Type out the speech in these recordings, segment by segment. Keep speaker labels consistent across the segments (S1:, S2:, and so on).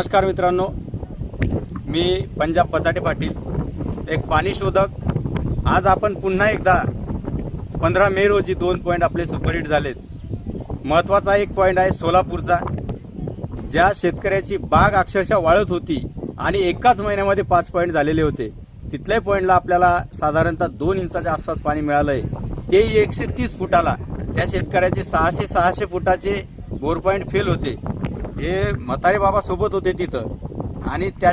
S1: नमस्कार मित्रांनो. मी पंजाब बचाटे पाटील एक पाणी शोधक. आज आपण पुन्हा एकदा पंधरा मे रोजी दोन पॉईंट आपले सुपरहिट झालेत. महत्त्वाचा एक पॉईंट आहे सोलापूरचा ज्या शेतकऱ्याची बाग अक्षरशः वाळत होती आणि एकाच महिन्यामध्ये पाच पॉईंट झालेले होते. तिथल्याही पॉईंटला आपल्याला साधारणतः दोन इंचाच्या आसपास पाणी मिळालं आहे तेही एकशे तीस फुटाला त्या शेतकऱ्याचे सहाशे सहाशे फुटाचे बोर पॉईंट फेल होते. हे म्हातारे बाबा सोबत होते तिथं. आणि त्या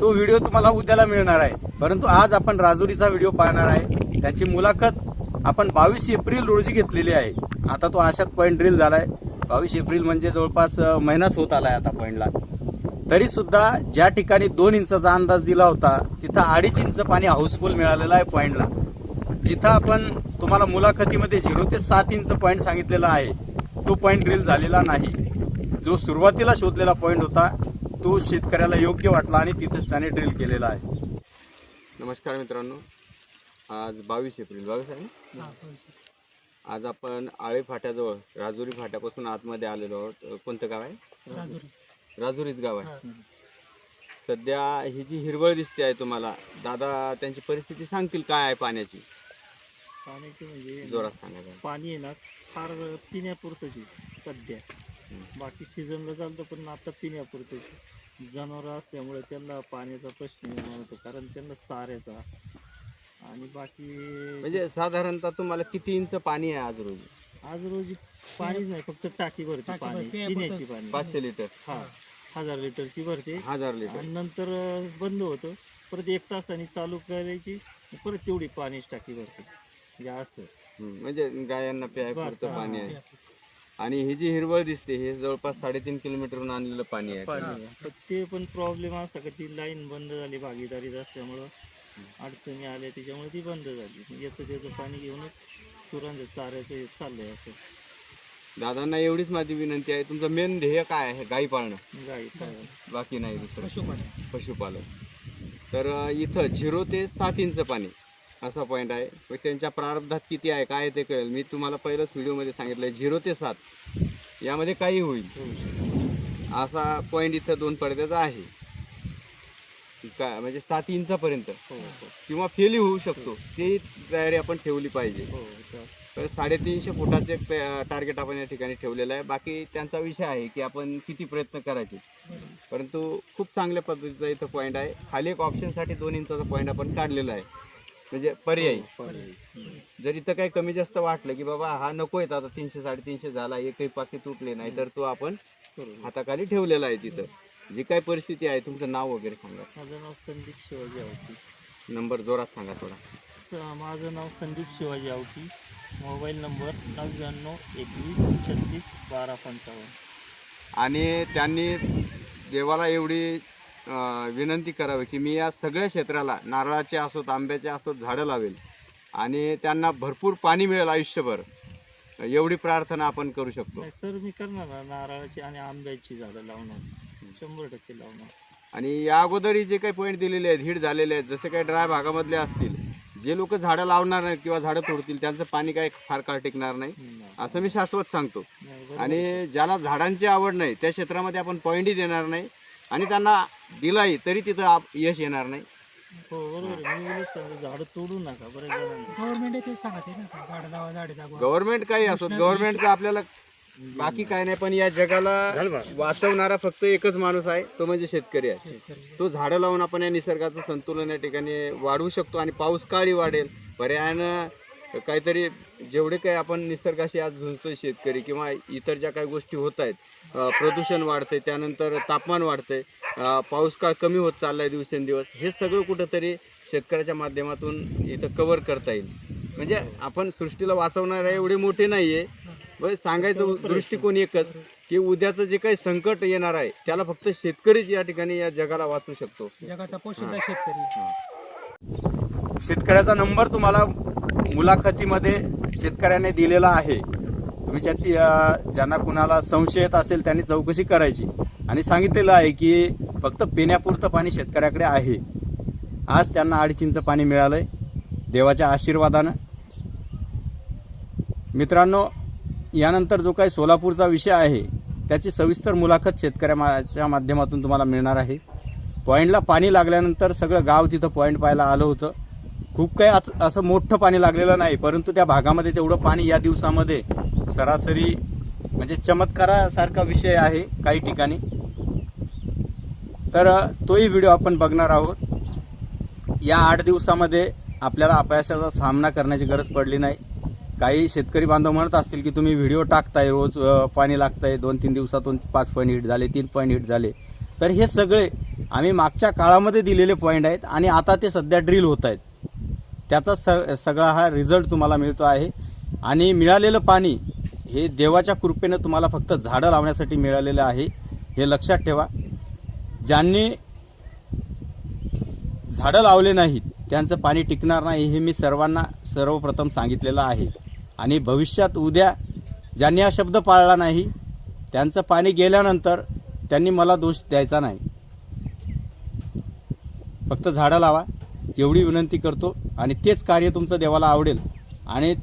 S1: तो व्हिडिओ तुम्हाला उद्याला मिळणार आहे. परंतु आज आपण राजुरीचा व्हिडिओ पाहणार आहे. त्याची मुलाखत आपण बावीस एप्रिल रोजी घेतलेली आहे. आता तो अशात पॉईंट ड्रिल झाला आहे बावीस एप्रिल म्हणजे जवळपास महिनाच होत आहे आता पॉईंटला तरीसुद्धा ज्या ठिकाणी दोन इंचाचा अंदाज दिला होता तिथं अडीच इंच पाणी हाऊसफुल मिळालेलं आहे पॉईंटला जिथं आपण तुम्हाला मुलाखतीमध्ये झिरो ते सात इंच पॉईंट सांगितलेला आहे तो पॉईंट ड्रिल झालेला नाही. जो सुरुवातीला शोधलेला पॉईंट होता तो शेतकऱ्याला योग्य वाटला आणि तिथेच त्याने ड्रिल केलेला आहे.
S2: नमस्कार मित्रांनो. आज बावीस एप्रिल बावीस आहे? आज आपण आळे फाट्याजवळ राजुरी फाट्यापासून आतमध्ये आलेलो आहोत. कोणतं गाव आहे? राजुरीच गाव आहे. सध्या ही जी हिरवळ दिसते आहे तुम्हाला दादा त्यांची परिस्थिती सांगतील काय आहे पाण्याची?
S3: पाण्याची म्हणजे
S2: जोरात सांगा.
S3: पाणी आहे ना फार पिण्यापुरतंच आहे सध्या. बाकी सीझनला चालतं पण आता पिण्यापुरतंच जनावरं असल्यामुळे त्यांना पाण्याचा प्रश्न निर्माण होतो कारण त्यांना चाऱ्याचा आणि बाकी
S2: म्हणजे साधारणतः तुम्हाला किती इंच पाणी आहे आज रोजी?
S3: आज रोजी पाणीच नाही फक्त टाकी भरते पाणी पिण्याची पाणी.
S2: पाचशे लिटर.
S3: हा हजार लिटरची भरते.
S2: हजार लिटर.
S3: आणि नंतर बंद होतं. परत एक तासाने चालू करायची परत तेवढी पाणीच टाकी भरते. म्हणजे असं.
S2: हम्म, म्हणजे गायांना प्याय
S3: बस,
S2: पुरतं
S3: हा,
S2: पाणी आहे. आणि ही जी हिरवळ दिसते हे जवळपास साडेतीन किलोमीटरहून आणलेलं पाणी आहे.
S3: पाणी ते पण प्रॉब्लेम असा का ती लाईन बंद झाली भागीदारीत असल्यामुळं अडचणी आल्या त्याच्यामुळे ती बंद झाली. याचं त्याचं पाणी घेऊनच तुरंत चाऱ्याचं हे चाललंय असं.
S2: दादांना एवढीच माझी विनंती आहे तुमचं मेन ध्येय काय आहे? गाई पाळणं.
S3: गाई पाळणं.
S2: बाकी नाही दुसरं. पशुपालन. तर अं, इथं झिरो ते सात इंच पाणी. असा पॉईंट आहे. पण त्यांच्या प्रारब्धात किती आहे काय ते कळेल. मी तुम्हाला पहिलंच व्हिडिओमध्ये सांगितलं आहे झिरो ते सात. यामध्ये काही होईल. असा पॉईंट इथं दोन पडद्याचा आहे. काय म्हणजे सात इंचापर्यंत.
S3: हो हो.
S2: किंवा फेली होऊ शकतो. ती तयारी आपण ठेवली पाहिजे.
S3: हो तर
S2: साडेतीनशे फुटाचे टार्गेट आपण या ठिकाणी ठेवलेलं आहे. बाकी त्यांचा विषय आहे की आपण किती प्रयत्न करायचे. परंतु खूप चांगल्या पद्धतीचा इथं पॉईंट आहे. खाली एक ऑप्शनसाठी दोन इंचाचा पॉईंट आपण काढलेला आहे. म्हणजे पर्यायी.
S3: पर्यायी.
S2: जर इथं काही कमी जास्त वाटलं की बाबा हा नको येत आता तीनशे साडेतीनशे झाला एकही पाकी तुटले नाही तर तो आपण हाताखाली ठेवलेला आहे तिथं. जी काय परिस्थिती आहे तुमचं नाव वगैरे सांगा.
S3: माझं नाव संदीप शिवाजी आवटी.
S2: नंबर जोरात सांगा थोडा.
S3: माझं नाव संदीप शिवाजी आवटी. मोबाईल नंबर नव्याण्णव एकवीस छत्तीस बारा पंचावन्न.
S2: आणि त्यांनी देवाला एवढी विनंती करावी की मी या सगळ्या क्षेत्राला नारळाचे असोत आंब्याचे असोत झाडं लावेल. आणि त्यांना भरपूर पाणी मिळेल आयुष्यभर. एवढी प्रार्थना आपण करू शकतो.
S3: सर मी करणार नारळाची आणि आंब्याची झाडं लावणार. शंभर टक्के लावणार.
S2: आणि या अगोदरही जे काही पॉईंट दिलेले आहेत हिट झालेले आहेत जसे काही ड्राय भागामधले असतील जे लोक झाडं लावणार नाहीत किंवा झाडं तोडतील त्यांचं पाणी काय फार काळ टिकणार नाही. असं मी शाश्वत सांगतो. आणि ज्याला झाडांची आवड नाही त्या क्षेत्रामध्ये आपण पॉईंटही देणार नाही. आणि त्यांना दिलाही तरी तिथं आप- यश येणार नाही.
S3: हो बरोबर आहे. मी उलट सांगतो झाडं तोडू नका बरेच जणांना.
S4: गव्हर्नमेंट ते सांगते ना का झाडं लावा झाडे जागवा.
S2: गव्हर्नमेंट काही असो गव्हर्नमेंटचं आपल्याला बाकी काय नाही पण या जगाला वाचवणारा फक्त एकच माणूस आहे तो म्हणजे शेतकरी आहे. तो झाडं लावून आपण या निसर्गाचं संतुलन या ठिकाणी वाढवू शकतो आणि पाऊस काळी वाढेल. पर्यायानं काहीतरी जेवढे काही आपण निसर्गाशी आज झुंजतोय शेतकरी किंवा इतर ज्या काही गोष्टी होत आहेत प्रदूषण वाढतंय त्यानंतर तापमान वाढतंय अं, पाऊस काळ कमी होत चाललाय दिवसेंदिवस हे सगळं कुठंतरी शेतकऱ्याच्या माध्यमातून इथं कव्हर करता येईल. म्हणजे आपण सृष्टीला वाचवणारे एवढे मोठे नाहीये. बरं सांगायचं दृष्टिकोन एकच की उद्याचं जे काही संकट येणार आहे त्याला फक्त शेतकरीच या ठिकाणी या जगाला वाचू शकतो.
S4: जगाचा पोशिंदा शेतकरी.
S1: शेतकऱ्याचा नंबर तुम्हाला मुलाखतीमध्ये शेतकऱ्याने दिलेला आहे. तुम्ही ती ज्यांना कुणाला संशय येत असेल त्यांनी चौकशी करायची. आणि सांगितलेलं आहे की फक्त पिण्यापुरतं पाणी शेतकऱ्याकडे आहे. आज त्यांना अडीचिंचं पाणी मिळालं आहे देवाच्या आशीर्वादानं. मित्रांनो यानंतर जो काही सोलापूरचा विषय आहे
S2: त्याची सविस्तर मुलाखत शेतकऱ्याच्या माध्यमातून तुम्हाला मिळणार आहे. पॉईंटला पाणी लागल्यानंतर सगळं गाव तिथं पॉईंट पाहायला आलं होतं. खूप काही आता असं मोठं पाणी लागलेलं नाही परंतु त्या भागामध्ये तेवढं पाणी या दिवसामध्ये सरासरी म्हणजे चमत्कारासारखा विषय आहे काही ठिकाणी. तर तोही व्हिडिओ आपण बघणार आहोत. या आठ दिवसामध्ये आपल्याला अपयशाचा सामना करण्याची गरज पडली नाही. काही शेतकरी बांधव म्हणत असतील की तुम्ही व्हिडिओ टाकताय रोज पाणी लागतंय दोन तीन दिवसातून पाच पॉईंट हिट झाले तीन पॉईंट हिट झाले. तर हे सगळे आम्ही मागच्या काळामध्ये दिलेले पॉईंट आहेत आणि आता ते सध्या ड्रिल होत आहेत. त्याचा स सगळा हा रिझल्ट तुम्हाला मिळतो आहे. आणि मिळालेलं पाणी हे देवाच्या कृपेनं तुम्हाला फक्त झाडं लावण्यासाठी मिळालेलं आहे हे लक्षात ठेवा. ज्यांनी झाडं लावले नाहीत त्यांचं पाणी टिकणार नाही हे मी सर्वांना सर्वप्रथम सांगितलेलं आहे. आणि भविष्यात उद्या ज्यांनी हा शब्द पाळला नाही त्यांचं पाणी गेल्यानंतर त्यांनी मला दोष द्यायचा नाही. फक्त झाडं लावा. एवढी विनंती करतो आणि तेच कार्य तुमचं देवाला आवडेल आणि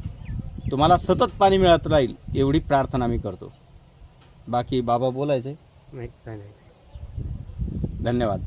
S2: तुम्हाला सतत पाणी मिळत राहील एवढी प्रार्थना मी करतो. बाकी बाबा बोलायचं?
S5: नाही काय नाही.
S2: धन्यवाद.